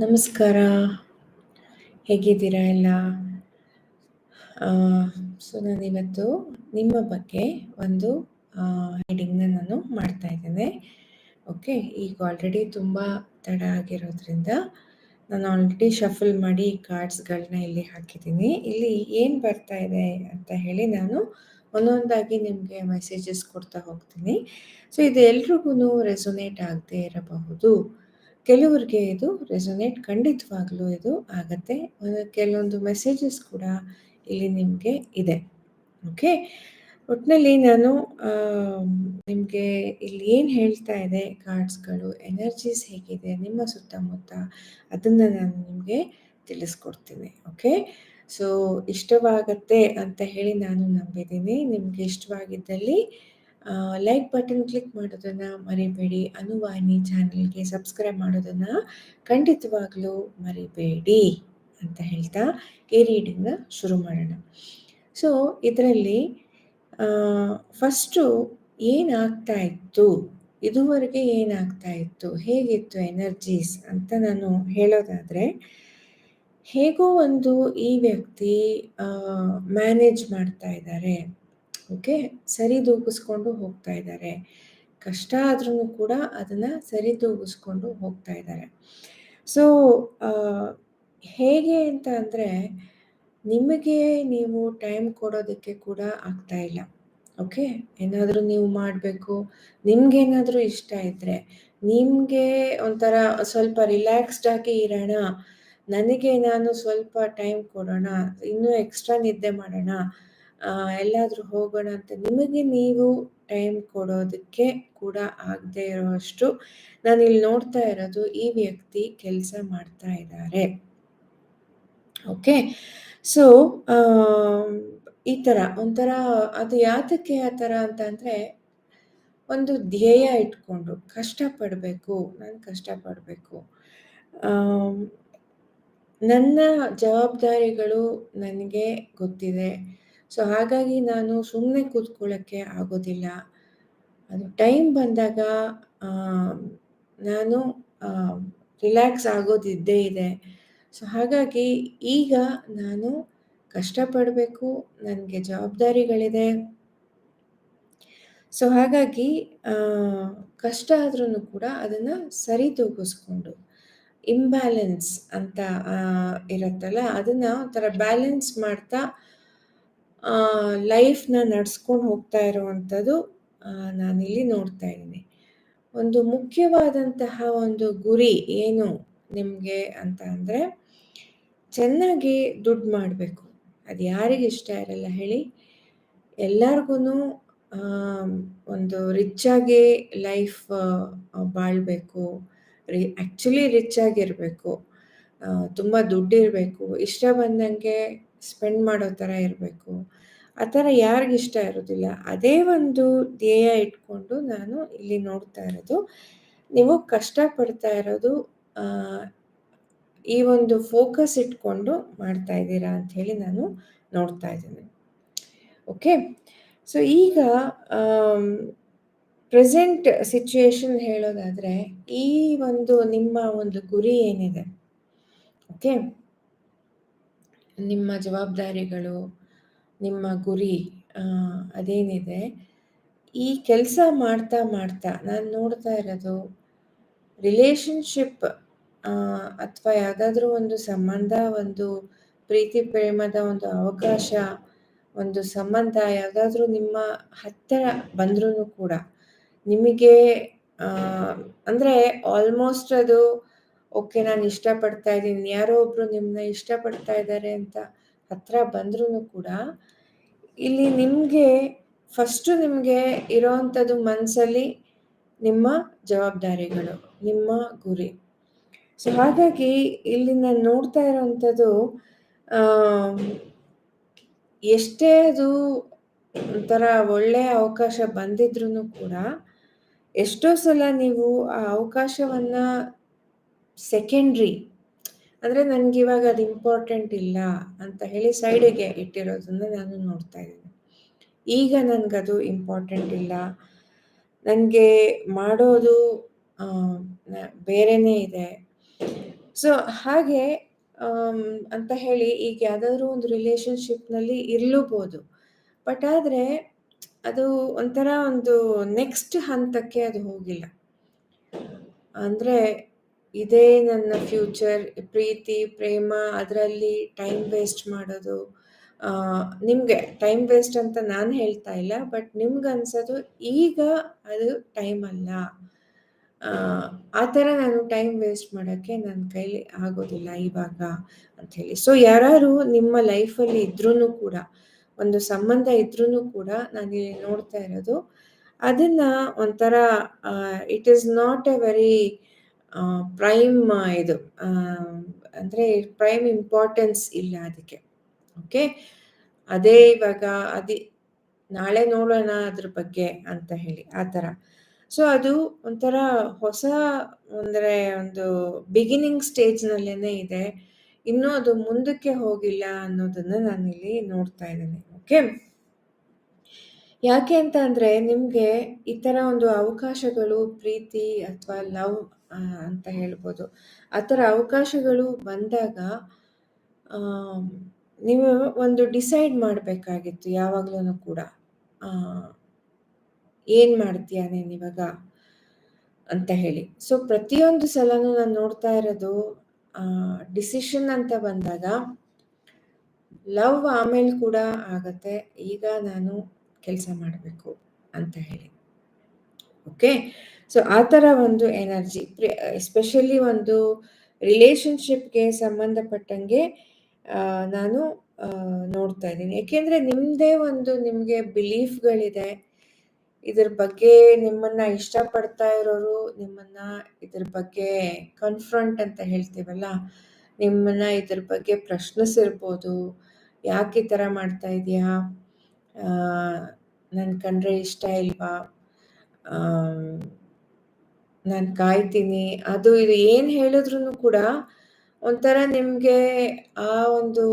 ನಮಸ್ಕಾರ. ಹೇಗಿದ್ದೀರಾ ಎಲ್ಲ? ಸೊ ನಾನು ಇವತ್ತು ನಿಮ್ಮ ಬಗ್ಗೆ ಒಂದು ಹೆಡಿಂಗ್ನ ನಾನು ಮಾಡ್ತಾ ಇದ್ದೇನೆ. ಓಕೆ. ಈಗ ಆಲ್ರೆಡಿ ತುಂಬ ತಡ ಆಗಿರೋದ್ರಿಂದ ನಾನು ಆಲ್ರೆಡಿ ಶಫಲ್ ಮಾಡಿ ಕಾರ್ಡ್ಸ್‌ಗಳನ್ನ ಇಲ್ಲಿ ಹಾಕಿದ್ದೀನಿ. ಇಲ್ಲಿ ಏನು ಬರ್ತಾ ಇದೆ ಅಂತ ಹೇಳಿ ನಾನು ಒಂದೊಂದಾಗಿ ನಿಮಗೆ ಮೆಸೇಜಸ್ ಕೊಡ್ತಾ ಹೋಗ್ತೀನಿ. ಸೊ ಇದು ಎಲ್ರಿಗೂ ರೆಸೊನೇಟ್ ಆಗದೆ ಇರಬಹುದು. ಕೆಲವ್ರಿಗೆ ಇದು ರೆಸೊನೇಟ್ ಖಂಡಿತವಾಗ್ಲೂ ಇದು ಆಗತ್ತೆ. ಕೆಲವೊಂದು ಮೆಸೇಜಸ್ ಕೂಡ ಇಲ್ಲಿ ನಿಮಗೆ ಇದೆ. ಓಕೆ. ಒಟ್ಟಿನಲ್ಲಿ ನಾನು ನಿಮಗೆ ಇಲ್ಲಿ ಏನು ಹೇಳ್ತಾ ಇದೆ ಕಾರ್ಡ್ಸ್‌ಗಳು, ಎನರ್ಜೀಸ್ ಹೇಗಿದೆ ನಿಮ್ಮ ಸುತ್ತಮುತ್ತ ಅದನ್ನು ನಾನು ನಿಮಗೆ ತಿಳಿಸ್ಕೊಡ್ತೀನಿ. ಓಕೆ. ಸೊ ಇಷ್ಟವಾಗತ್ತೆ ಅಂತ ಹೇಳಿ ನಾನು ನಂಬಿದ್ದೀನಿ. ನಿಮಗೆ ಇಷ್ಟವಾಗಿದ್ದಲ್ಲಿ ಲೈಕ್ ಬಟನ್ ಕ್ಲಿಕ್ ಮಾಡೋದನ್ನು ಮರಿಬೇಡಿ. ಅನುವಾಹಿನಿ ಚಾನೆಲ್‌ಗೆ ಸಬ್ಸ್ಕ್ರೈಬ್ ಮಾಡೋದನ್ನು ಖಂಡಿತವಾಗಲೂ ಮರಿಬೇಡಿ ಅಂತ ಹೇಳ್ತಾ ಈ ರೀಡಿಂಗ್‌ನ ಶುರು ಮಾಡೋಣ. ಸೊ ಇದರಲ್ಲಿ ಫಸ್ಟು ಏನಾಗ್ತಾ ಇತ್ತು? ಇದುವರೆಗೆ ಏನಾಗ್ತಾ ಇತ್ತು? ಹೇಗಿತ್ತು ಎನರ್ಜೀಸ್ ಅಂತ ನಾನು ಹೇಳೋದಾದರೆ, ಹೇಗೋ ಒಂದು ಈ ವ್ಯಕ್ತಿ ಮ್ಯಾನೇಜ್ ಮಾಡ್ತಾ ಇದ್ದಾರೆ. ಓಕೆ. ಸರಿದೂಗಿಸ್ಕೊಂಡು ಹೋಗ್ತಾ ಇದ್ದಾರೆ. ಕಷ್ಟ ಆದ್ರೂ ಕೂಡ ಅದನ್ನ ಸರಿದೂಗಿಸ್ಕೊಂಡು ಹೋಗ್ತಾ ಇದ್ದಾರೆ. ಸೊ ಹೇಗೆ ಅಂತ ಅಂದರೆ ನಿಮಗೆ ನೀವು ಟೈಮ್ ಕೊಡೋದಕ್ಕೆ ಕೂಡ ಆಗ್ತಾ ಇಲ್ಲ. ಓಕೆ. ಏನಾದ್ರೂ ನೀವು ಮಾಡಬೇಕು. ನಿಮಗೇನಾದರೂ ಇಷ್ಟ ಇದ್ದರೆ ನಿಮಗೆ ಒಂಥರ ಸ್ವಲ್ಪ ರಿಲ್ಯಾಕ್ಸ್ಡ್ ಆಗಿ ಇರೋಣ. ನನಗೆ ನಾನು ಸ್ವಲ್ಪ ಟೈಮ್ ಕೊಡೋಣ. ಇನ್ನೂ ಎಕ್ಸ್ಟ್ರಾ ನಿದ್ದೆ ಮಾಡೋಣ. ಎಲ್ಲಾದ್ರೂ ಹೋಗೋಣ ಅಂತ ನಿಮಗೆ ನೀವು ಟೈಮ್ ಕೊಡೋದಕ್ಕೆ ಕೂಡ ಆಗದೆ ಇರುವಷ್ಟು ಇಲ್ಲಿ ನೋಡ್ತಾ ಇರೋದು ಈ ವ್ಯಕ್ತಿ ಕೆಲಸ ಮಾಡ್ತಾ ಇದ್ದಾರೆ. ಓಕೆ. ಸೊ ಈ ಥರ ಒಂಥರ ಅದು ಯಾತಕ್ಕೆ ಆ ಥರ ಅಂತ ಅಂದ್ರೆ, ಒಂದು ಧ್ಯೇಯ ಇಟ್ಕೊಂಡು ಕಷ್ಟಪಡಬೇಕು. ನಾನು ಕಷ್ಟಪಡಬೇಕು. ನನ್ನ ಜವಾಬ್ದಾರಿಗಳು ನನಗೆ ಗೊತ್ತಿದೆ. ಸೊ ಹಾಗಾಗಿ ನಾನು ಸುಮ್ಮನೆ ಕೂತ್ಕೊಳ್ಳೋಕ್ಕೆ ಆಗೋದಿಲ್ಲ. ಅದು ಟೈಮ್ ಬಂದಾಗ ನಾನು ರಿಲ್ಯಾಕ್ಸ್ ಆಗೋದಿದ್ದೇ ಇದೆ. ಸೊ ಹಾಗಾಗಿ ಈಗ ನಾನು ಕಷ್ಟಪಡಬೇಕು. ನನಗೆ ಜವಾಬ್ದಾರಿಗಳಿದೆ. ಸೊ ಹಾಗಾಗಿ ಕಷ್ಟ ಆದ್ರೂ ಕೂಡ ಅದನ್ನ ಸರಿದೂಗಿಸ್ಕೊಂಡು ಇಂಬ್ಯಾಲೆನ್ಸ್ ಅಂತ ಇರುತ್ತಲ್ಲ, ಅದನ್ನು ಒಂಥರ ಬ್ಯಾಲೆನ್ಸ್ ಮಾಡ್ತಾ ಲೈಫ್‌ನ ನಡೆಸ್ಕೊಂಡು ಹೋಗ್ತಾ ಇರುವಂಥದ್ದು ನಾನಿಲ್ಲಿ ನೋಡ್ತಾ ಇದ್ದೀನಿ. ಒಂದು ಮುಖ್ಯವಾದಂತಹ ಒಂದು ಗುರಿ ಏನು ನಿಮಗೆ ಅಂತ ಅಂದರೆ, ಚೆನ್ನಾಗಿ ದುಡ್ಡು ಮಾಡಬೇಕು. ಅದು ಯಾರಿಗೆ ಇಷ್ಟ ಇರಲ್ಲ ಹೇಳಿ? ಎಲ್ಲರಿಗೂ ಒಂದು ರಿಚ್ ಆಗಿ ಲೈಫ್ ಬಾಳಬೇಕು. ರಿ ಆ್ಯಕ್ಚುಲಿ ರಿಚ್ ಆಗಿರಬೇಕು ತುಂಬ ದುಡ್ಡಿರಬೇಕು ಇಷ್ಟ ಬಂದಂಗೆ ಸ್ಪೆಂಡ್ ಮಾಡೋ ಥರ ಇರಬೇಕು. ಆ ಥರ ಯಾರಿಗಿಷ್ಟ ಇರೋದಿಲ್ಲ? ಅದೇ ಒಂದು ಧ್ಯೇಯ ಇಟ್ಕೊಂಡು ನಾನು ಇಲ್ಲಿ ನೋಡ್ತಾ ಇರೋದು. ನೀವು ಕಷ್ಟಪಡ್ತಾ ಇರೋದು ಈ ಒಂದು ಫೋಕಸ್ ಇಟ್ಕೊಂಡು ಮಾಡ್ತಾ ಇದ್ದೀರಾ ಅಂತ ಹೇಳಿ ನಾನು ನೋಡ್ತಾ ಇದ್ದೀನಿ. ಓಕೆ. ಸೊ ಈಗ ಪ್ರೆಸೆಂಟ್ ಸಿಚುಯೇಷನ್ ಹೇಳೋದಾದರೆ ಈ ಒಂದು ನಿಮ್ಮ ಒಂದು ಗುರಿ ಏನಿದೆ? ಓಕೆ. ನಿಮ್ಮ ಜವಾಬ್ದಾರಿಗಳು, ನಿಮ್ಮ ಗುರಿ ಅದೇನಿದೆ, ಈ ಕೆಲಸ ಮಾಡ್ತಾ ಮಾಡ್ತಾ ನಾನು ನೋಡ್ತಾ ಇರೋದು ರಿಲೇಷನ್ಶಿಪ್ ಅಥವಾ ಯಾವುದಾದ್ರೂ ಒಂದು ಸಂಬಂಧ, ಒಂದು ಪ್ರೀತಿ ಪ್ರೇಮದ ಒಂದು ಅವಕಾಶ, ಒಂದು ಸಂಬಂಧ ಯಾವುದಾದ್ರೂ ನಿಮ್ಮ ಹತ್ತಿರ ಬಂದ್ರೂ ಕೂಡ ನಿಮಗೆ ಅಂದ್ರೆ ಆಲ್ಮೋಸ್ಟ್ ಅದು ಓಕೆ ನಾನು ಇಷ್ಟಪಡ್ತಾ ಇದ್ದೀನಿ. ಯಾರೋ ಒಬ್ಬರು ನಿಮ್ಮನ್ನ ಇಷ್ಟಪಡ್ತಾ ಇದ್ದಾರೆ ಅಂತ ಹತ್ರ ಬಂದ್ರೂ ಕೂಡ, ಇಲ್ಲಿ ನಿಮಗೆ ಫಸ್ಟು ನಿಮಗೆ ಇರೋವಂಥದ್ದು ಮನಸ್ಸಲ್ಲಿ ನಿಮ್ಮ ಜವಾಬ್ದಾರಿಗಳು, ನಿಮ್ಮ ಗುರಿ. ಸೊ ಹಾಗಾಗಿ ಇಲ್ಲಿ ನಾನು ನೋಡ್ತಾ ಇರೋವಂಥದ್ದು ಎಷ್ಟೇ ಅದು ಒಂಥರ ಒಳ್ಳೆಯ ಅವಕಾಶ ಬಂದಿದ್ರೂನು ಕೂಡ, ಎಷ್ಟೋ ಸಲ ನೀವು ಆ ಅವಕಾಶವನ್ನ ಸೆಕೆಂಡ್ರಿ ಅಂದ್ರೆ ಇವಾಗ ಅದು ಇಂಪಾರ್ಟೆಂಟ್ ಇಲ್ಲ ಅಂತ ಹೇಳಿ ಸೈಡಿಗೆ ಇಟ್ಟಿರೋದನ್ನು ನಾನು ನೋಡ್ತಾ ಇದ್ದೀನಿ. ಈಗ ನನಗದು ಇಂಪಾರ್ಟೆಂಟ್ ಇಲ್ಲ. ನನಗೆ ಮಾಡೋದು ಬೇರೆನೇ ಇದೆ. ಸೊ ಹಾಗೆ ಅಂತ ಹೇಳಿ ಈಗ ಯಾವುದಾದ್ರೂ ಒಂದು ರಿಲೇಶನ್‌ಶಿಪ್‌ನಲ್ಲಿ ಇರಲೂಬೋದು ಬಟ್ ಆದರೆ ಅದು ಒಂಥರ ಒಂದು ನೆಕ್ಸ್ಟ್ ಹಂತಕ್ಕೆ ಅದು ಹೋಗಿಲ್ಲ. ಅಂದ್ರೆ ಇದೇ ನನ್ನ ಫ್ಯೂಚರ್ ಪ್ರೀತಿ, ಪ್ರೇಮ ಅದರಲ್ಲಿ ಟೈಮ್ ವೇಸ್ಟ್ ಮಾಡೋದು. ನಿಮಗೆ ಟೈಮ್ ವೇಸ್ಟ್ ಅಂತ ನಾನು ಹೇಳ್ತಾ ಇಲ್ಲ. ಬಟ್ ಅನ್ಸೋದು ಈಗ ಅದು ಟೈಮ್ ಅಲ್ಲ. ಆ ಥರ ನಾನು ಟೈಮ್ ವೇಸ್ಟ್ ಮಾಡೋಕ್ಕೆ ನನ್ನ ಕೈಲಿ ಆಗೋದಿಲ್ಲ ಇವಾಗ ಹೇಳಿ ಸೊ ಯಾರು ನಿಮ್ಮ ಲೈಫಲ್ಲಿ ಇದ್ರೂ ಕೂಡ ಒಂದು ಸಂಬಂಧ ಇದ್ರೂ ಕೂಡ ನಾನಿಲ್ಲಿ ನೋಡ್ತಾ ಇರೋದು ಅದನ್ನು ಒಂಥರ it is not a very prime ಇದು ಅಂದರೆ ಪ್ರೈಮ್ ಇಂಪಾರ್ಟೆನ್ಸ್ ಇಲ್ಲ ಅದಕ್ಕೆ. ಓಕೆ ಅದೇ ಇವಾಗ ಅದೇ ನಾಳೆ ನೋಡೋಣ ಅದ್ರ ಬಗ್ಗೆ ಅಂತ ಹೇಳಿ, ಆ ಥರ. ಸೊ ಅದು ಒಂಥರ ಹೊಸ ಅಂದರೆ ಒಂದು ಬಿಗಿನಿಂಗ್ ಸ್ಟೇಜ್ನಲ್ಲೇ ಇದೆ. ಇನ್ನೂ ಅದು ಮುಂದಕ್ಕೆ ಹೋಗಿಲ್ಲ ಅನ್ನೋದನ್ನು ನಾನಿಲ್ಲಿ ನೋಡ್ತಾ ಇದ್ದೇನೆ. ಓಕೆ ಯಾಕೆ ಅಂತ ಅಂದರೆ ನಿಮಗೆ ಈ ಥರ ಒಂದು ಅವಕಾಶಗಳು, ಪ್ರೀತಿ ಅಥವಾ ಲವ್ ಅಂತ ಹೇಳ್ಬೋದು. ಆ ಥರ ಅವಕಾಶಗಳು ಬಂದಾಗ ನೀವು ಒಂದು ಡಿಸೈಡ್ ಮಾಡಬೇಕಾಗಿತ್ತು ಯಾವಾಗ್ಲೂ ಕೂಡ. ಏನು ಮಾಡ್ತೀಯ ನೀನು ಇವಾಗ? ಅಂತ ಹೇಳಿ. ಸೊ ಪ್ರತಿಯೊಂದು ಸಲನೂ ನಾನು ನೋಡ್ತಾ ಇರೋದು ಡಿಸಿಷನ್ ಅಂತ ಬಂದಾಗ, ಲವ್ ಆಮೇಲೆ ಕೂಡ ಆಗತ್ತೆ, ಈಗ ನಾನು ಕೆಲಸ ಮಾಡಬೇಕು ಅಂತ ಹೇಳಿ. ಓಕೆ ಸೊ ಆ ಥರ ಒಂದು ಎನರ್ಜಿ ಎಸ್ಪೆಷಲಿ ಒಂದು ರಿಲೇಶನ್ಶಿಪ್ಗೆ ಸಂಬಂಧಪಟ್ಟಂಗೆ ನಾನು ನೋಡ್ತಾ ಇದ್ದೀನಿ. ಯಾಕೆಂದರೆ ನಿಮ್ಮದೇ ಒಂದು ನಿಮಗೆ ಬಿಲೀಫ್ಗಳಿದೆ ಇದ್ರ ಬಗ್ಗೆ ನಿಮ್ಮನ್ನ ಇಷ್ಟಪಡ್ತಾ ಇರೋರು ನಿಮ್ಮನ್ನ ಇದ್ರ ಬಗ್ಗೆ ಕನ್ಫ್ರಂಟ್ ಅಂತ ಹೇಳ್ತೀವಲ್ಲ, ನಿಮ್ಮನ್ನ ಇದ್ರ ಬಗ್ಗೆ ಪ್ರಶ್ನಿಸಿರ್ಬೋದು, ಯಾಕೆ ಈ ಥರ ಮಾಡ್ತಾ ಇದೆಯಾ ನನ್ನ ಕಂಡ್ರೆ ಇಷ್ಟ ಇಲ್ವಾ ನಾನು ಕಾಯ್ತೀನಿ. ಅದು ಇದು ಏನು ಹೇಳಿದ್ರು ಕೂಡ ಒಂಥರ ನಿಮಗೆ ಆ ಒಂದು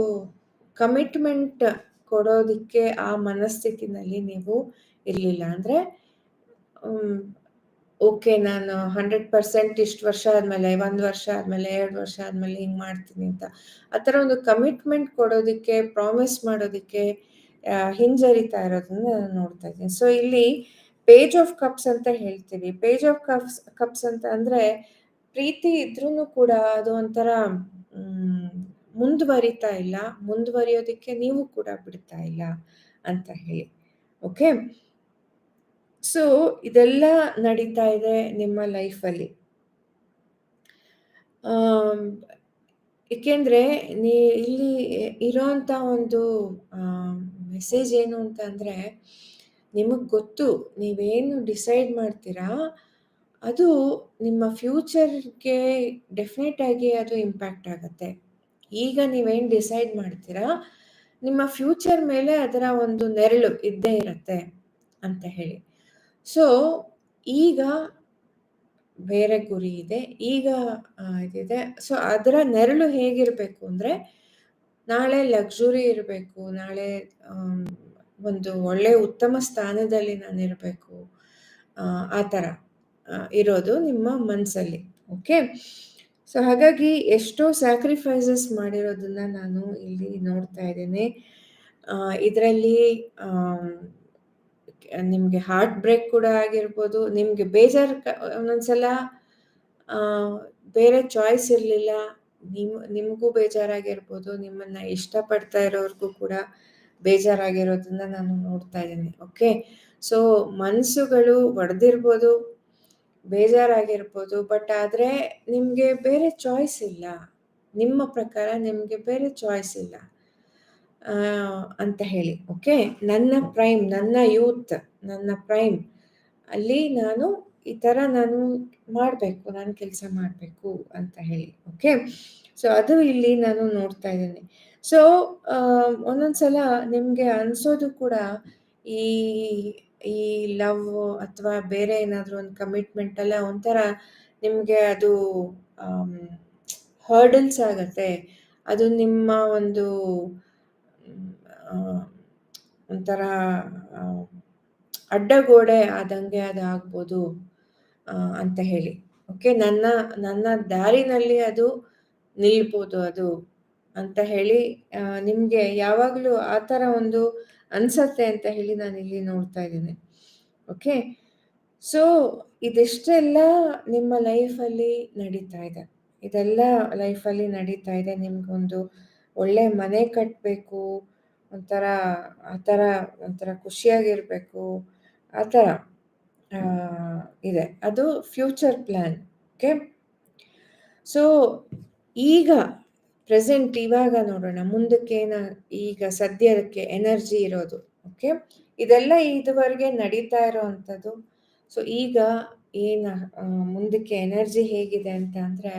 ಕಮಿಟ್ಮೆಂಟ್ ಕೊಡೋದಕ್ಕೆ ಆ ಮನಸ್ಥಿತಿನಲ್ಲಿ ನೀವು ಇರಲಿಲ್ಲ. ಅಂದರೆ ಓಕೆ ನಾನು ಹಂಡ್ರೆಡ್ ಪರ್ಸೆಂಟ್ ಇಷ್ಟು ವರ್ಷ ಆದಮೇಲೆ, ಒಂದು ವರ್ಷ ಆದಮೇಲೆ, ಎರಡು ವರ್ಷ ಆದಮೇಲೆ ಹಿಂಗೆ ಮಾಡ್ತೀನಿ ಅಂತ. ಆ ಥರ ಒಂದು ಕಮಿಟ್ಮೆಂಟ್ ಕೊಡೋದಕ್ಕೆ ಪ್ರಾಮಿಸ್ ಮಾಡೋದಕ್ಕೆ ಹಿಂಜರಿತಾ ಇರೋದನ್ನ ನಾನು ನೋಡ್ತಾ ಇದ್ದೀನಿ. ಸೊ ಇಲ್ಲಿ ಪೇಜ್ ಆಫ್ ಕಪ್ಸ್ ಅಂತ ಹೇಳ್ತೀವಿ. ಪೇಜ್ ಆಫ್ ಕಪ್ಸ್ ಕಪ್ಸ್ ಅಂತ ಅಂದ್ರೆ ಪ್ರೀತಿ ಇದ್ರೂ ಕೂಡ ಅದು ಒಂಥರ ಮುಂದುವರಿತಾ ಇಲ್ಲ. ಮುಂದುವರಿಯೋದಕ್ಕೆ ನೀವು ಕೂಡ ಬಿಡ್ತಾ ಇಲ್ಲ ಅಂತ ಹೇಳಿ. ಓಕೆ ಸೊ ಇದೆಲ್ಲ ನಡೀತಾ ಇದೆ ನಿಮ್ಮ ಲೈಫಲ್ಲಿ. ಏಕೆಂದರೆ ನೀ, ಇಲ್ಲಿ ಇರೋಂಥ ಒಂದು ಮೆಸೇಜ್ ಏನು ಅಂತ ಅಂದರೆ ನಿಮಗೆ ಗೊತ್ತು, ನೀವೇನು ಡಿಸೈಡ್ ಮಾಡ್ತೀರಾ? ಅದು ನಿಮ್ಮ ಫ್ಯೂಚರ್ಗೆ ಡೆಫಿನೆಟ್ ಆಗಿ ಅದು ಇಂಪ್ಯಾಕ್ಟ್ ಆಗುತ್ತೆ. ಈಗ ನೀವೇನು ಡಿಸೈಡ್ ಮಾಡ್ತೀರಾ? ನಿಮ್ಮ ಫ್ಯೂಚರ್ ಮೇಲೆ ಅದರ ಒಂದು ನೆರಳು ಇದ್ದೇ ಇರುತ್ತೆ ಅಂತ ಹೇಳಿ. ಸೊ, ಈಗ ಬೇರೆ ಗುರಿ ಇದೆ, ಈಗ ಇದಿದೆ. ಸೊ, ಅದರ ನೆರಳು ಹೇಗಿರಬೇಕು ಅಂದರೆ, ನಾಳೆ ಲಕ್ಸುರಿ ಇರಬೇಕು, ನಾಳೆ ಒಂದು ಒಳ್ಳೆ ಉತ್ತಮ ಸ್ಥಾನದಲ್ಲಿ ನಾನಿರಬೇಕು ಆ ಥರ ಇರೋದು ನಿಮ್ಮ ಮನಸ್ಸಲ್ಲಿ ಓಕೆ ಸೊ ಹಾಗಾಗಿ ಎಷ್ಟೋ ಸ್ಯಾಕ್ರಿಫೈಸಸ್ ಮಾಡಿರೋದನ್ನ ನಾನು ಇಲ್ಲಿ ನೋಡ್ತಾ ಇದ್ದೇನೆ. ಇದರಲ್ಲಿ ನಿಮಗೆ ಹಾರ್ಟ್ ಬ್ರೇಕ್ ಕೂಡ ಆಗಿರ್ಬೋದು, ನಿಮಗೆ ಬೇಜಾರು, ಒಂದೊಂದ್ಸಲ ಬೇರೆ ಚಾಯ್ಸ್ ಇರಲಿಲ್ಲ, ನಿಮ್, ನಿಮಗೂ ಬೇಜಾರಾಗಿರ್ಬೋದು, ನಿಮ್ಮನ್ನ ಇಷ್ಟಪಡ್ತಾ ಇರೋರ್ಗೂ ಕೂಡ ಬೇಜಾರಾಗಿರೋದನ್ನ ನಾನು ನೋಡ್ತಾ ಇದ್ದೀನಿ. ಓಕೆ ಸೊ ಮನಸ್ಸುಗಳು ಒಡೆದಿರ್ಬೋದು, ಬೇಜಾರಾಗಿರ್ಬೋದು ಬಟ್ ಆದರೆ ನಿಮಗೆ ಬೇರೆ ಚಾಯ್ಸ್ ಇಲ್ಲ. ನಿಮ್ಮ ಪ್ರಕಾರ ನಿಮಗೆ ಬೇರೆ ಚಾಯ್ಸ್ ಇಲ್ಲ. ಅಂತ ಹೇಳಿ. ಓಕೆ ನನ್ನ ಪ್ರೈಮ್ ನನ್ನ ಯೂತ್ ನನ್ನ ಪ್ರೈಮ್ ಅಲ್ಲಿ ನಾನು ಈ ಥರ ನಾನು ಮಾಡಬೇಕು, ನಾನು ಕೆಲಸ ಮಾಡಬೇಕು ಅಂತ ಹೇಳಿ. ಓಕೆ ಸೊ ಅದು ಇಲ್ಲಿ ನಾನು ನೋಡ್ತಾ ಇದ್ದೀನಿ. ಸೊ ಒಂದೊಂದ್ಸಲ ನಿಮಗೆ ಅನಿಸೋದು ಕೂಡ ಈ ಈ ಲವ್ ಅಥವಾ ಬೇರೆ ಏನಾದರೂ ಒಂದು ಕಮಿಟ್ಮೆಂಟ್ ಅಲ್ಲ, ಒಂಥರ ನಿಮಗೆ ಅದು ಹರ್ಡಲ್ಸ್ ಆಗತ್ತೆ. ಅದು ನಿಮ್ಮ ಒಂದು ಒಂಥರ ಅಡ್ಡಗೋಡೆ ಆದಂಗೆ ಅದು ಆಗ್ಬೋದು ಅಂತ ಹೇಳಿ. ಓಕೆ ನನ್ನ ನನ್ನ ದಾರಿನಲ್ಲಿ ಅದು ನಿಲ್ಬೋದು ಅದು. ಅಂತ ಹೇಳಿ ನಿಮಗೆ ಯಾವಾಗಲೂ ಆ ಥರ ಒಂದು ಅನ್ಸತ್ತೆ ಅಂತ ಹೇಳಿ ನಾನು ಇಲ್ಲಿ ನೋಡ್ತಾ ಇದ್ದೀನಿ. ಓಕೆ? ಸೊ, ಇದೆಷ್ಟೆಲ್ಲ ನಿಮ್ಮ ಲೈಫಲ್ಲಿ ನಡೀತಾ ಇದೆ? ಇದೆಲ್ಲ ಲೈಫಲ್ಲಿ ನಡೀತಾ ಇದೆ, ನಿಮ್ಗೊಂದು ಒಳ್ಳೆ ಮನೆ ಕಟ್ಟಬೇಕು ಒಂಥರ, ಆ ಥರ, ಒಂಥರ ಖುಷಿಯಾಗಿರಬೇಕು, ಆ ಥರ ಇದೆ. ಅದು ಫ್ಯೂಚರ್ ಪ್ಲ್ಯಾನ್, ಓಕೆ? ಸೊ, ಈಗ ಪ್ರೆಸೆಂಟ್ ಇವಾಗ ನೋಡೋಣ. ಮುಂದಕ್ಕೆ ಈಗ ಸದ್ಯಕ್ಕೆ ಎನರ್ಜಿ ಇರೋದು. ಓಕೆ ಇದೆಲ್ಲ ಇದುವರೆಗೆ ನಡೀತಾ ಇರೋವಂಥದ್ದು. ಸೊ ಈಗ ಏನು ಮುಂದಕ್ಕೆ ಎನರ್ಜಿ ಹೇಗಿದೆ ಅಂತ ಅಂದರೆ,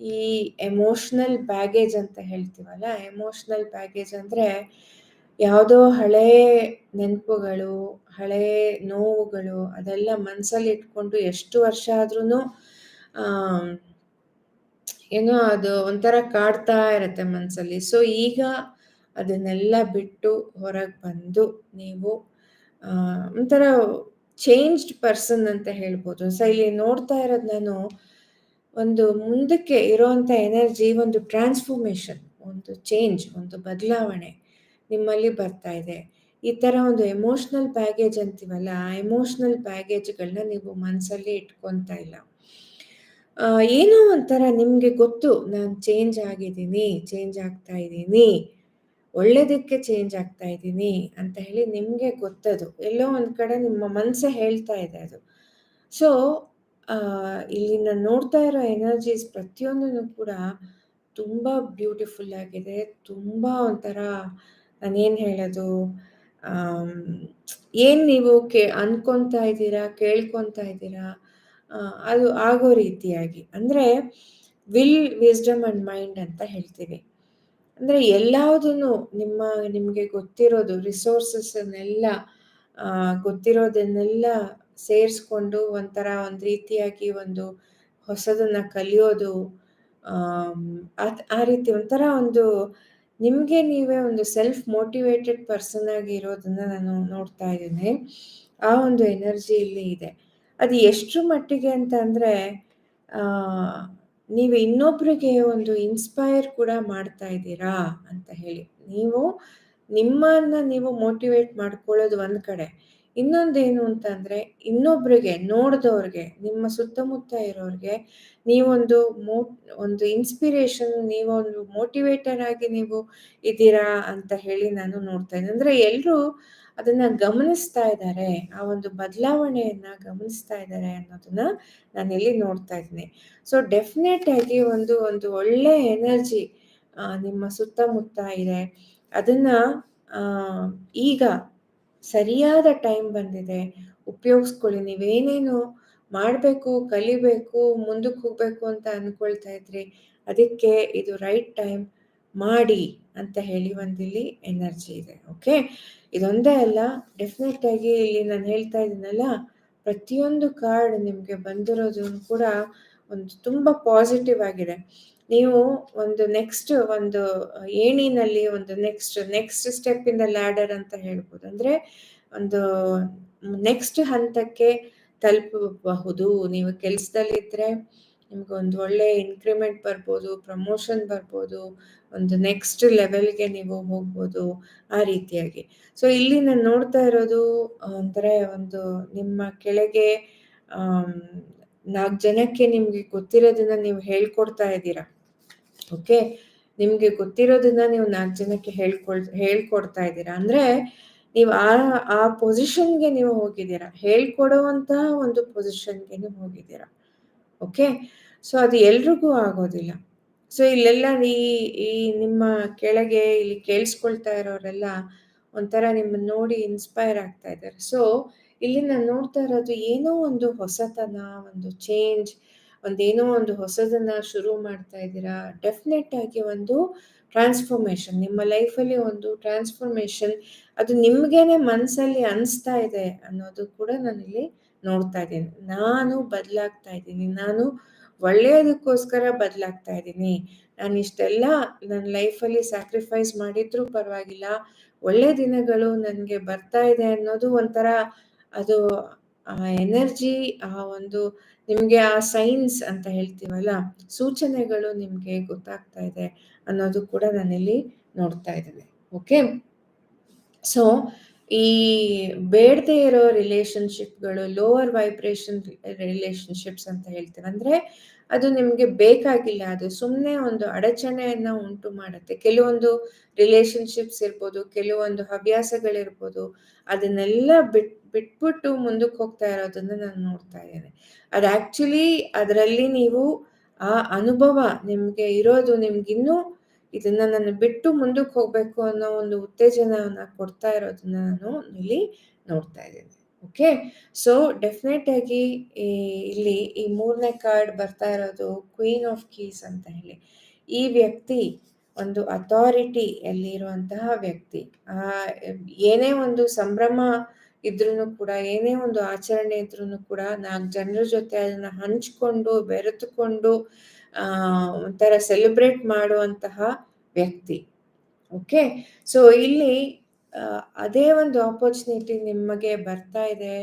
ಈ ಎಮೋಷ್ನಲ್ ಬ್ಯಾಗೇಜ್ ಅಂತ ಹೇಳ್ತೀವಲ್ಲ? ಎಮೋಷ್ನಲ್ ಬ್ಯಾಗೇಜ್ ಅಂದರೆ, ಯಾವುದೋ ಹಳೆ ನೆನಪುಗಳು, ಹಳೆ ನೋವುಗಳು, ಅದೆಲ್ಲ ಮನಸ್ಸಲ್ಲಿ ಇಟ್ಕೊಂಡು ಎಷ್ಟು ವರ್ಷ ಆದ್ರೂ ಏನೋ ಅದು ಒಂಥರ ಕಾಡ್ತಾ ಇರುತ್ತೆ ಮನಸ್ಸಲ್ಲಿ ಸೊ ಈಗ ಅದನ್ನೆಲ್ಲ ಬಿಟ್ಟು ಹೊರಗೆ ಬಂದು ನೀವು ಒಂಥರ ಚೇಂಜ್ಡ್ ಪರ್ಸನ್ ಅಂತ ಹೇಳ್ಬೋದು. ಸೊ ಇಲ್ಲಿ ನೋಡ್ತಾ ಇರೋದು ನಾನು ಒಂದು ಮುಂದಕ್ಕೆ ಇರೋವಂಥ ಎನರ್ಜಿ ಒಂದು ಟ್ರಾನ್ಸ್ಫಾರ್ಮೇಷನ್ ಒಂದು ಚೇಂಜ್ ಒಂದು ಬದಲಾವಣೆ ನಿಮ್ಮಲ್ಲಿ ಬರ್ತಾ ಇದೆ. ಈ ಥರ ಒಂದು ಎಮೋಷ್ನಲ್ ಬ್ಯಾಗೇಜ್ ಅಂತೀವಲ್ಲ, ಆ ಎಮೋಷ್ನಲ್ ಬ್ಯಾಗೇಜ್ಗಳನ್ನ ನೀವು ಮನಸ್ಸಲ್ಲಿ ಇಟ್ಕೊತಾ ಇಲ್ಲ. ಏನೋ ಒಂಥರ ನಿಮಗೆ ಗೊತ್ತು, ನಾನು ಚೇಂಜ್ ಆಗಿದ್ದೀನಿ ಚೇಂಜ್ ಆಗ್ತಾ ಇದ್ದೀನಿ, ಒಳ್ಳೇದಕ್ಕೆ ಚೇಂಜ್ ಆಗ್ತಾ ಇದ್ದೀನಿ ಅಂತ ಹೇಳಿ ನಿಮಗೆ ಗೊತ್ತದು. ಎಲ್ಲೋ ಒಂದು ಕಡೆ ನಿಮ್ಮ ಮನಸ್ಸೇ ಹೇಳ್ತಾ ಇದೆ ಅದು. ಸೊ ಇಲ್ಲಿ ನಾನು ನೋಡ್ತಾ ಇರೋ ಎನರ್ಜೀಸ್ ಪ್ರತಿಯೊಂದನ್ನು ಕೂಡ ತುಂಬ ಬ್ಯೂಟಿಫುಲ್ ಆಗಿದೆ. ತುಂಬ ಒಂಥರ ನಾನೇನು ಹೇಳೋದು ಏನು ನೀವು ಕೇ, ಅನ್ಕೊತಾ ಇದ್ದೀರಾ, ಕೇಳ್ಕೊತಾ ಇದ್ದೀರಾ ಅದು ಆಗೋ ರೀತಿಯಾಗಿ. ಅಂದರೆ ವಿಲ್ ವಿಸ್ಡಮ್ ಅಂಡ್ ಮೈಂಡ್ ಅಂತ ಹೇಳ್ತೀವಿ. ಅಂದರೆ ಎಲ್ಲದನ್ನು ನಿಮ್ಮ, ನಿಮಗೆ ಗೊತ್ತಿರೋದು ರಿಸೋರ್ಸಸ್ನೆಲ್ಲ ಗೊತ್ತಿರೋದನ್ನೆಲ್ಲ ಸೇರಿಸ್ಕೊಂಡು ಒಂಥರ ಒಂದು ರೀತಿಯಾಗಿ ಒಂದು ಹೊಸದನ್ನು ಕಲಿಯೋದು ಆ ರೀತಿ ಒಂಥರ ಒಂದು ನಿಮಗೆ ನೀವೇ ಒಂದು ಸೆಲ್ಫ್ ಮೋಟಿವೇಟೆಡ್ ಪರ್ಸನ್ ಆಗಿ ಇರೋದನ್ನ ನಾನು ನೋಡ್ತಾ ಇದ್ದೀನಿ. ಆ ಒಂದು ಎನರ್ಜಿ ಇಲ್ಲಿ ಇದೆ. ಅದು ಎಷ್ಟು ಮಟ್ಟಿಗೆ ಅಂತ ಅಂದರೆ ನೀವು ಇನ್ನೊಬ್ಬರಿಗೆ ಒಂದು ಇನ್ಸ್ಪೈರ್ ಕೂಡ ಮಾಡ್ತಾ ಇದ್ದೀರಾ ಅಂತ ಹೇಳಿ. ನೀವು, ನಿಮ್ಮನ್ನ ನೀವು ಮೋಟಿವೇಟ್ ಮಾಡ್ಕೊಳ್ಳೋದು ಒಂದು ಕಡೆ. ಇನ್ನೊಂದೇನು ಅಂತಂದರೆ, ಇನ್ನೊಬ್ರಿಗೆ, ನೋಡಿದವ್ರಿಗೆ, ನಿಮ್ಮ ಸುತ್ತಮುತ್ತ ಇರೋರಿಗೆ ನೀವೊಂದು ಮೋ, ಒಂದು ಇನ್ಸ್ಪಿರೇಷನ್ ನೀವೊಂದು ಮೋಟಿವೇಟರ್ ಆಗಿ ನೀವು ಇದ್ದೀರಾ ಅಂತ ಹೇಳಿ ನಾನು ನೋಡ್ತಾ ಇದ್ದೀನಿ. ಅಂದ್ರೆ ಎಲ್ಲರೂ ಅದನ್ನ ಗಮನಿಸ್ತಾ ಇದ್ದಾರೆ, ಆ ಒಂದು ಬದಲಾವಣೆಯನ್ನ ಗಮನಿಸ್ತಾ ಇದ್ದಾರೆ ಅನ್ನೋದನ್ನ ನಾನು ಇಲ್ಲಿ ನೋಡ್ತಾ ಇದ್ದೀನಿ. ಸೊ ಡೆಫಿನೆಟ್ ಆಗಿ ಒಂದು ಒಂದು ಒಳ್ಳೆ ಎನರ್ಜಿ ನಿಮ್ಮ ಸುತ್ತಮುತ್ತ ಇದೆ. ಅದನ್ನ ಈಗ ಸರಿಯಾದ ಟೈಮ್ ಬಂದಿದೆ. ಉಪಯೋಗಿಸ್ಕೊಳ್ಳಿ. ನೀವೇನೇನು ಮಾಡಬೇಕು, ಕಲಿಬೇಕು, ಮುಂದಕ್ಕೆ ಹೋಗ್ಬೇಕು ಅಂತ ಅಂದ್ಕೊಳ್ತಾ ಇದ್ರಿ, ಅದಕ್ಕೆ ಇದು ರೈಟ್ ಟೈಮ್ ಮಾಡಿ ಅಂತ ಹೇಳಿ ಒಂದಿಲ್ಲಿ ಎನರ್ಜಿ ಇದೆ. ಓಕೆ ಇದೊಂದೇ ಅಲ್ಲ ಡೆಫಿನೆಟ್ ಆಗಿ ಇಲ್ಲಿ ನಾನು ಹೇಳ್ತಾ ಇದ್ದೀನಲ್ಲ, ಪ್ರತಿಯೊಂದು ಕಾರ್ಡ್ ನಿಮಗೆ ಬಂದಿರೋದು ಕೂಡ ಒಂದು ತುಂಬ ಪಾಸಿಟಿವ್ ಆಗಿದೆ. ನೀವು ಒಂದು ನೆಕ್ಸ್ಟ್ ಒಂದು ಏಣಿನಲ್ಲಿ ಒಂದು next next step in the ladder ಅಂತ ಹೇಳ್ಬೋದು. ಅಂದ್ರೆ ಒಂದು ನೆಕ್ಸ್ಟ್ ಹಂತಕ್ಕೆ ತಲುಪಬಹುದು. ನೀವು ಕೆಲಸದಲ್ಲಿದ್ದರೆ ನಿಮ್ಗೆ ಒಂದು ಒಳ್ಳೆ ಇನ್ಕ್ರಿಮೆಂಟ್ ಬರ್ಬೋದು ಪ್ರಮೋಷನ್ ಬರ್ಬೋದು, ಒಂದು ನೆಕ್ಸ್ಟ್ ಲೆವೆಲ್ಗೆ ನೀವು ಹೋಗ್ಬೋದು ಆ ರೀತಿಯಾಗಿ. ಸೊ ಇಲ್ಲಿ ನಾನು ನೋಡ್ತಾ ಇರೋದು ಅಂದರೆ ಒಂದು ನಿಮ್ಮ ಕೆಳಗೆ ನಾಲ್ಕು ಜನಕ್ಕೆ ನಿಮಗೆ ಗೊತ್ತಿರೋದನ್ನ ನೀವು ಹೇಳ್ಕೊಡ್ತಾ ಇದ್ದೀರಾ? ಓಕೆ ನಿಮಗೆ ಗೊತ್ತಿರೋದನ್ನ ನೀವು ನಾಲ್ಕು ಜನಕ್ಕೆ ಹೇಳ್ಕೊಳ್, ಹೇಳ್ಕೊಡ್ತಾ ಇದ್ದೀರಾ? ಅಂದ್ರೆ ನೀವು ಆ ಆ ಪೊಸಿಷನ್ಗೆ ನೀವು ಹೋಗಿದ್ದೀರಾ? ಹೇಳ್ಕೊಡುವಂತಹ ಒಂದು ಪೊಸಿಷನ್ಗೆ ನೀವು ಹೋಗಿದ್ದೀರಾ? ಓಕೆ ಸೊ ಅದು ಎಲ್ರಿಗೂ ಆಗೋದಿಲ್ಲ. ಸೊ ಇಲ್ಲೆಲ್ಲ ಈ ಈ ನಿಮ್ಮ ಕೆಳಗೆ ಇಲ್ಲಿ ಕೇಳಿಸ್ಕೊಳ್ತಾ ಇರೋರೆಲ್ಲ ಒಂಥರ ನಿಮ್ಮನ್ನು ನೋಡಿ ಇನ್ಸ್ಪೈರ್ ಆಗ್ತಾ ಇದ್ದಾರೆ. ಸೊ ಇಲ್ಲಿ ನಾನು ನೋಡ್ತಾ ಇರೋದು ಏನೋ ಒಂದು ಹೊಸತನ, ಒಂದು ಚೇಂಜ್ ಒಂದೇನೋ ಒಂದು ಹೊಸದನ್ನ ಶುರು ಮಾಡ್ತಾ ಇದ್ದೀರಾ? ಡೆಫಿನೆಟ್ ಆಗಿ ಒಂದು ಟ್ರಾನ್ಸ್ಫಾರ್ಮೇಶನ್ ನಿಮ್ಮ ಲೈಫಲ್ಲಿ ಒಂದು ಟ್ರಾನ್ಸ್ಫಾರ್ಮೇಶನ್ ಅದು ನಿಮಗೇನೆ ಮನಸ್ಸಲ್ಲಿ ಅನಿಸ್ತಾ ಇದೆ ಅನ್ನೋದು ಕೂಡ ನಾನಿಲ್ಲಿ ನೋಡ್ತಾ ಇದ್ದೀನಿ. ನಾನು ಬದಲಾಗ್ತಾ ಇದ್ದೀನಿ. ನಾನು ಒಳ್ಳೆಯದಕ್ಕೋಸ್ಕರ ಬದಲಾಗ್ತಾ ಇದ್ದೀನಿ. ನಾನು ಇಷ್ಟೆಲ್ಲ ನನ್ನ ಲೈಫಲ್ಲಿ ಸ್ಯಾಕ್ರಿಫೈಸ್ ಮಾಡಿದ್ರೂ ಪರವಾಗಿಲ್ಲ. ಒಳ್ಳೆ ದಿನಗಳು ನನಗೆ ಬರ್ತಾ ಇದೆ ಅನ್ನೋದು ಒಂಥರ ಅದು, ಆ ಎನರ್ಜಿ ಆ ಒಂದು ನಿಮಗೆ ಆ ಸೈನ್ಸ್ ಅಂತ ಹೇಳ್ತೀವಲ್ಲ, ಸೂಚನೆಗಳು ನಿಮಗೆ ಗೊತ್ತಾಗ್ತಾ ಇದೆ ಅನ್ನೋದು ಕೂಡ ನಾನಿಲ್ಲಿ ನೋಡ್ತಾ ಇದ್ದೇನೆ. ಓಕೆ ಸೊ ಈ ಬೇಡದೇ ಇರೋ ರಿಲೇಶನ್ಶಿಪ್ಗಳು, ಲೋವರ್ ವೈಬ್ರೇಷನ್ ರಿಲೇಶನ್ಶಿಪ್ಸ್ ಅಂತ ಹೇಳ್ತಾರೆ, ಅಂದರೆ ಅದು ನಿಮಗೆ ಬೇಕಾಗಿಲ್ಲ. ಅದು ಸುಮ್ಮನೆ ಒಂದು ಅಡಚಣೆಯನ್ನು ಉಂಟು ಮಾಡುತ್ತೆ. ಕೆಲವೊಂದು ರಿಲೇಶನ್ಶಿಪ್ಸ್ ಇರ್ಬೋದು, ಕೆಲವೊಂದು ಹವ್ಯಾಸಗಳಿರ್ಬೋದು, ಅದನ್ನೆಲ್ಲ ಬಿಟ್, ಬಿಟ್ಬಿಟ್ಟು ಮುಂದಕ್ಕೆ ಹೋಗ್ತಾ ಇರೋದನ್ನ ನಾನು ನೋಡ್ತಾ ಇದ್ದೇನೆ. ಅದು ಆಕ್ಚುಲಿ ಅದರಲ್ಲಿ ನೀವು ಆ ಅನುಭವ ನಿಮಗೆ ಇರೋದು ನಿಮ್ಗಿನ್ನೂ ಇದನ್ನ ನಾನು ಬಿಟ್ಟು ಮುಂದಕ್ಕೆ ಹೋಗ್ಬೇಕು ಅನ್ನೋ ಒಂದು ಉತ್ತೇಜನವನ್ನ ಕೊಡ್ತಾ ಇರೋದನ್ನ ನಾನು ಇಲ್ಲಿ ನೋಡ್ತಾ ಇದ್ದೀನಿ. ಓಕೆ ಸೊ ಡೆಫಿನೆಟ್ ಆಗಿ ಇಲ್ಲಿ ಈ ಮೂರನೇ ಕಾರ್ಡ್ ಬರ್ತಾ ಇರೋದು ಕ್ವೀನ್ ಆಫ್ ಕೀಸ್ ಅಂತ ಹೇಳಿ. ಈ ವ್ಯಕ್ತಿ ಒಂದು ಅಥಾರಿಟಿ ಇರುವಂತಹ ವ್ಯಕ್ತಿ. ಆ, ಏನೇ ಒಂದು ಸಂಭ್ರಮ ಇದ್ರೂ ಕೂಡ, ಏನೇ ಒಂದು ಆಚರಣೆ ಇದ್ರೂ ಕೂಡ ನಾಲ್ಕು ಜನರ ಜೊತೆ ಅದನ್ನ ಹಂಚ್ಕೊಂಡು, ಬೆರೆತುಕೊಂಡು ಒಂಥರ ಸೆಲೆಬ್ರೇಟ್ ಮಾಡುವಂತಹ ವ್ಯಕ್ತಿ. ಓಕೆ ಸೊ ಇಲ್ಲಿ ಅದೇ ಒಂದು ಆಪರ್ಚುನಿಟಿ ನಿಮಗೆ ಬರ್ತಾ ಇದೆ.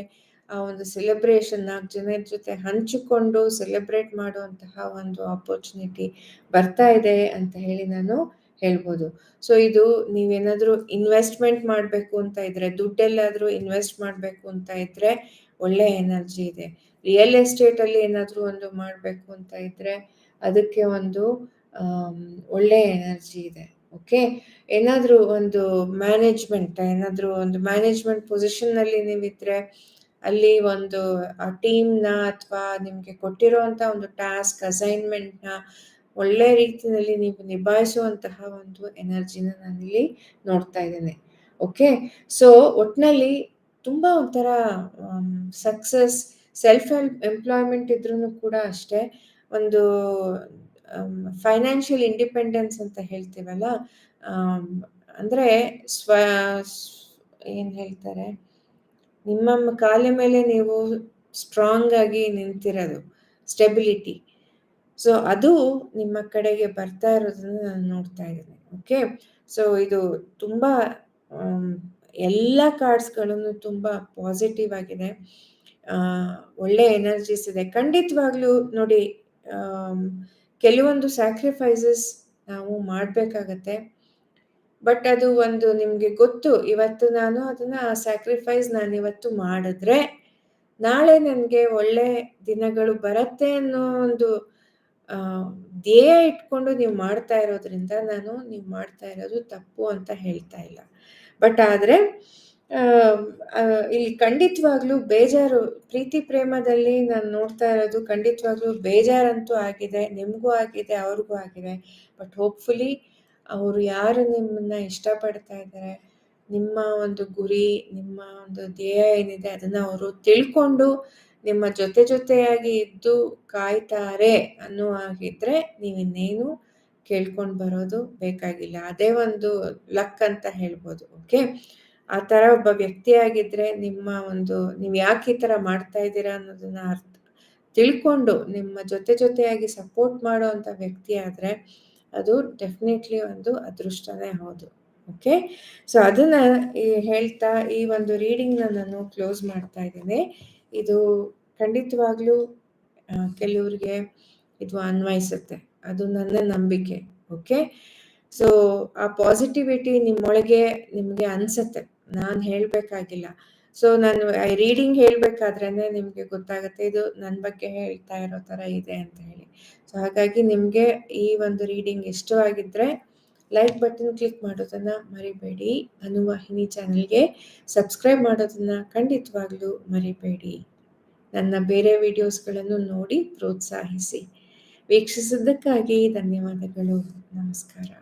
ಆ ಒಂದು ಸೆಲೆಬ್ರೇಷನ್ ನಾಲ್ಕು ಜನರ ಜೊತೆ ಹಂಚಿಕೊಂಡು ಸೆಲೆಬ್ರೇಟ್ ಮಾಡುವಂತಹ ಒಂದು ಆಪರ್ಚುನಿಟಿ ಬರ್ತಾ ಇದೆ ಅಂತ ಹೇಳಿ ನಾನು ಹೇಳ್ಬೋದು. ಸೊ ಇದು ನೀವೇನಾದರೂ ಇನ್ವೆಸ್ಟ್ಮೆಂಟ್ ಮಾಡಬೇಕು ಅಂತ ಇದ್ರೆ, ದುಡ್ಡೆಲ್ಲಾದರೂ ಇನ್ವೆಸ್ಟ್ ಮಾಡಬೇಕು ಅಂತ ಇದ್ರೆ ಒಳ್ಳೆ ಎನರ್ಜಿ ಇದೆ. ರಿಯಲ್ ಎಸ್ಟೇಟಲ್ಲಿ ಏನಾದರೂ ಒಂದು ಮಾಡಬೇಕು ಅಂತ ಇದ್ರೆ ಅದಕ್ಕೆ ಒಂದು ಒಳ್ಳೆ ಎನರ್ಜಿ ಇದೆ, ಓಕೆ? ಏನಾದರೂ ಒಂದು ಮ್ಯಾನೇಜ್ಮೆಂಟ್, ಏನಾದರೂ ಒಂದು ಮ್ಯಾನೇಜ್ಮೆಂಟ್ ಪೊಸಿಷನ್ನಲ್ಲಿ ನೀವಿದ್ರೆ ಅಲ್ಲಿ ಒಂದು, ಆ ಟೀಮ್ನ ಅಥವಾ ನಿಮಗೆ ಕೊಟ್ಟಿರುವಂಥ ಒಂದು ಟಾಸ್ಕ್, ಅಸೈನ್ಮೆಂಟ್ನ ಒಳ್ಳೆ ರೀತಿಯಲ್ಲಿ ನೀವು ನಿಭಾಯಿಸುವಂತಹ ಒಂದು ಎನರ್ಜಿನ ನಾನಿಲ್ಲಿ ನೋಡ್ತಾ ಇದ್ದೇನೆ, ಓಕೆ? ಸೊ ಒಟ್ಟಿನಲ್ಲಿ ತುಂಬ ಒಂಥರ ಸಕ್ಸಸ್, ಸೆಲ್ಫ್ ಹೆಲ್ಪ್ ಎಂಪ್ಲಾಯ್ಮೆಂಟ್ ಇದ್ರೂ ಕೂಡ ಅಷ್ಟೇ. ಒಂದು ಫೈನಾನ್ಷಿಯಲ್ ಇಂಡಿಪೆಂಡೆನ್ಸ್ ಅಂತ ಹೇಳ್ತೀವಲ್ಲ ಅಂದರೆ ಸ್ವ ಏನು ಹೇಳ್ತಾರೆ, ನಿಮ್ಮ ಕಾಲ ಮೇಲೆ ನೀವು ಸ್ಟ್ರಾಂಗ್ ಆಗಿ ನಿಂತಿರೋದು ಸ್ಟೆಬಿಲಿಟಿ ಸೊ ಅದು ನಿಮ್ಮ ಕಡೆಗೆ ಬರ್ತಾ ಇರೋದನ್ನು ನಾನು ನೋಡ್ತಾ ಇದ್ದೀನಿ ಓಕೆ ಸೊ ಇದು ತುಂಬ ಎಲ್ಲ ಕಾರ್ಡ್ಸ್ಗಳನ್ನು ತುಂಬ ಪಾಸಿಟಿವ್ ಆಗಿದೆ. ಒಳ್ಳೆ ಎನರ್ಜೀಸ್ ಇದೆ. ಖಂಡಿತವಾಗ್ಲೂ ನೋಡಿ ಕೆಲವೊಂದು ಸ್ಯಾಕ್ರಿಫೈಸಸ್ ನಾವು ಮಾಡಬೇಕಾಗತ್ತೆ. ಬಟ್ ಅದು ಒಂದು ನಿಮಗೆ ಗೊತ್ತು, ಇವತ್ತು ನಾನು ಅದನ್ನ ಸ್ಯಾಕ್ರಿಫೈಸ್ ನಾನು ಇವತ್ತು ಮಾಡಿದ್ರೆ ನಾಳೆ ನನಗೆ ಒಳ್ಳೆ ದಿನಗಳು ಬರುತ್ತೆ ಅನ್ನೋ ಒಂದು ಧ್ಯೇಯ ಇಟ್ಕೊಂಡು ನೀವು ಮಾಡ್ತಾ ಇರೋದ್ರಿಂದ ನಾನು ನೀವು ಮಾಡ್ತಾ ಇರೋದು ತಪ್ಪು ಅಂತ ಹೇಳ್ತಾ ಇಲ್ಲ. ಬಟ್ ಆದರೆ ಇಲ್ಲಿ ಖಂಡಿತವಾಗ್ಲೂ ಬೇಜಾರು, ಪ್ರೀತಿ ಪ್ರೇಮದಲ್ಲಿ ನಾನು ನೋಡ್ತಾ ಇರೋದು ಖಂಡಿತವಾಗ್ಲೂ ಬೇಜಾರಂತೂ ಆಗಿದೆ, ನಿಮಗೂ ಆಗಿದೆ, ಅವ್ರಿಗೂ ಆಗಿದೆ. ಬಟ್ ಹೋಪ್ಫುಲಿ ಅವರು ಯಾರು ನಿಮ್ಮನ್ನ ಇಷ್ಟಪಡ್ತಾ ಇದ್ದಾರೆ, ನಿಮ್ಮ ಒಂದು ಗುರಿ, ನಿಮ್ಮ ಒಂದು ಧ್ಯೇಯ ಏನಿದೆ ಅದನ್ನ ಅವರು ತಿಳ್ಕೊಂಡು ನಿಮ್ಮ ಜೊತೆ ಜೊತೆಯಾಗಿ ಇದ್ದು ಕಾಯ್ತಾರೆ ಅನ್ನೋ ಹಾಗಿದ್ರೆ ನೀವಿನ್ನೇನು ಕೇಳ್ಕೊಂಡು ಬರೋದು ಬೇಕಾಗಿಲ್ಲ. ಅದೇ ಒಂದು ಲಕ್ ಅಂತ ಹೇಳ್ಬೋದು ಓಕೆ ಆ ತರ ಒಬ್ಬ ವ್ಯಕ್ತಿಯಾಗಿದ್ರೆ ನಿಮ್ಮ ಒಂದು, ನೀವು ಯಾಕೆ ಈ ತರ ಮಾಡ್ತಾ ಇದ್ದೀರಾ ಅನ್ನೋದನ್ನ ಅರ್ಥ, ತಿಳ್ಕೊಂಡು ನಿಮ್ಮ ಜೊತೆ ಜೊತೆಯಾಗಿ ಸಪೋರ್ಟ್ ಮಾಡುವಂತ ವ್ಯಕ್ತಿ ಆದ್ರೆ ಅದು ಡೆಫಿನೆಟ್ಲಿ ಒಂದು ಅದೃಷ್ಟನೇ ಹೌದು ಓಕೆ ಸೊ ಅದನ್ನ ಹೇಳ್ತಾ ಈ ಒಂದು ರೀಡಿಂಗ್ನ ನಾನು ಕ್ಲೋಸ್ ಮಾಡ್ತಾ ಇದ್ದೀನಿ. ಇದು ಖಂಡಿತವಾಗ್ಲೂ ಕೆಲವ್ರಿಗೆ ಇದು ಅನ್ವಯಿಸುತ್ತೆ, ಅದು ನನ್ನ ನಂಬಿಕೆ ಓಕೆ ಸೊ ಆ ಪಾಸಿಟಿವಿಟಿ ನಿಮ್ಮೊಳಗೆ ನಿಮಗೆ ಅನ್ಸತ್ತೆ. ನಾನು ಹೇಳಬೇಕಾಗಿಲ್ಲ. ಸೊ ನಾನು ರೀಡಿಂಗ್ ಹೇಳಬೇಕಾದ್ರೆ ನಿಮಗೆ ಗೊತ್ತಾಗುತ್ತೆ, ಇದು ನನ್ನ ಬಗ್ಗೆ ಹೇಳ್ತಾ ಇರೋ ಥರ ಇದೆ ಅಂತ ಹೇಳಿ. ಸೊ ಹಾಗಾಗಿ ನಿಮಗೆ ಈ ಒಂದು ರೀಡಿಂಗ್ ಇಷ್ಟವಾಗಿದ್ದರೆ ಲೈಕ್ ಬಟನ್ ಕ್ಲಿಕ್ ಮಾಡೋದನ್ನ ಮರಿಬೇಡಿ. ಅನುವಾಹಿನಿ ಚಾನಲ್ಗೆ ಸಬ್ಸ್ಕ್ರೈಬ್ ಮಾಡೋದನ್ನ ಖಂಡಿತವಾಗ್ಲೂ ಮರಿಬೇಡಿ. ನನ್ನ ಬೇರೆ ವಿಡಿಯೋಸ್ಗಳನ್ನು ನೋಡಿ ಪ್ರೋತ್ಸಾಹಿಸಿ. ವೀಕ್ಷಿಸಿದ್ದಕ್ಕಾಗಿ ಧನ್ಯವಾದಗಳು. ನಮಸ್ಕಾರ.